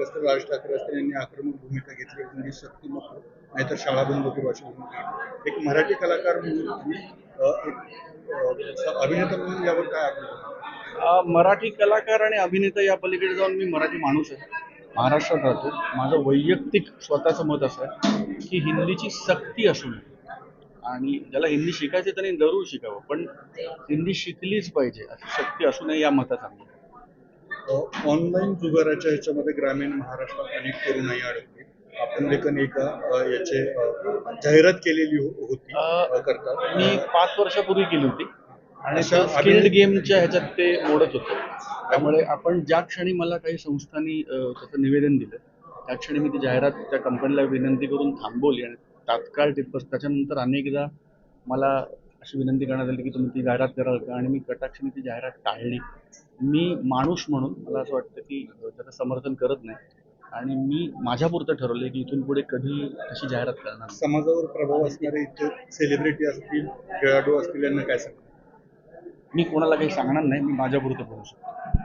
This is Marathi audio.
ठाकरे असतील राज ठाकरे असतील यांनी आक्रमक भूमिका घेतली म्हणजे शक्ती नको नाहीतर शाळा बंद होती भाषा एक मराठी कलाकार म्हणून एक अभिनेता म्हणून यावर काय मराठी कलाकार आणि अभिनेता या पलीकडे जाऊन मी मराठी माणूस आहे. महाराष्ट्रात राहतो. माझं वैयक्तिक स्वतःचं मत असं आहे की हिंदीची सक्ती असू नये. आणि ज्याला हिंदी शिकायचे त्यांनी जरूर शिकावं पण हिंदी शिकलीच पाहिजे. अशी शक्ती असू नये या मताचा आम्ही ऑनलाईन जुगाराच्या ह्याच्यामध्ये ग्रामीण महाराष्ट्रात अनेक तरुणाई अडकली. आपण देखील एका याचे जाहिरात केलेली हो- होती करतात. मी पाच वर्षापूर्वी केली होती. आणि अशा स्किल्ड गेमच्या ह्याच्यात ते ओढत होतं. त्यामुळे आपण ज्या क्षणी मला काही संस्थांनी अ, त्याचं निवेदन दिलं त्या क्षणी मी ती जाहिरात त्या कंपनीला विनंती करून थांबवली आणि तात्काळ टिप्पस त्याच्यानंतर अनेकदा मला अशी विनंती करण्यात आली की तुम्ही ती जाहिरात कराल का आणि मी कटाक्षाने ती जाहिरात टाळली. मी माणूस म्हणून मला असं वाटतं की त्याचं समर्थन करत नाही. आणि मी माझ्यापुरतं ठरवलं की इथून पुढे कधी तशी जाहिरात करणार. समाजावर प्रभाव असणारे इतर सेलिब्रिटी असतील खेळाडू असतील यांना काय सांगतात मी कोणाला काही सांगणार नाही मी माझ्यापुरतं बोलू शकतो.